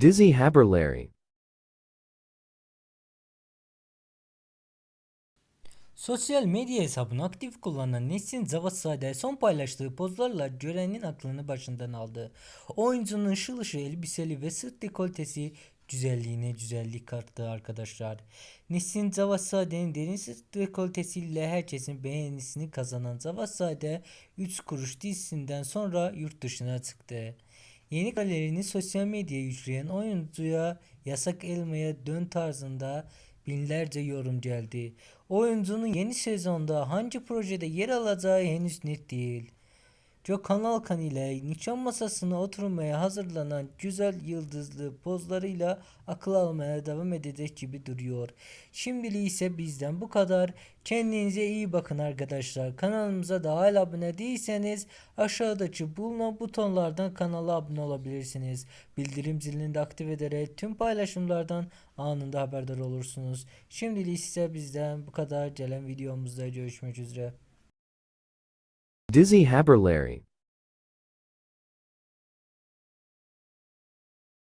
Dizzy Haberlarry. Sosyal medya hesabını aktif kullanan Nesin Zavatsade son paylaştığı pozlarla görenin aklını başından aldı. Oyuncunun ışıl ışıl elbiseli ve sırt dekoltesi güzelliğine güzellik kattı arkadaşlar. Nesin Zavadzade'nin derin sırt dekoltesiyle herkesin beğenisini kazanan Zavatsade 3 kuruş dizisinden sonra yurt dışına çıktı. Yeni galerini sosyal medyaya yükleyen oyuncuya yasak elmaya dön tarzında binlerce yorum geldi. Oyuncunun yeni sezonda hangi projede yer alacağı henüz net değil. Gökhan Alkan ile nişan masasına oturmaya hazırlanan güzel yıldızlı pozlarıyla akıl almaya devam edecek gibi duruyor. Şimdilik ise bizden bu kadar. Kendinize iyi bakın arkadaşlar. Kanalımıza da hala abone değilseniz aşağıdaki bulunan butonlardan kanala abone olabilirsiniz. Bildirim zilini de aktif ederek tüm paylaşımlardan anında haberdar olursunuz. Şimdilik ise bizden bu kadar. Gelen videomuzda görüşmek üzere. Dizzy Haberlarry.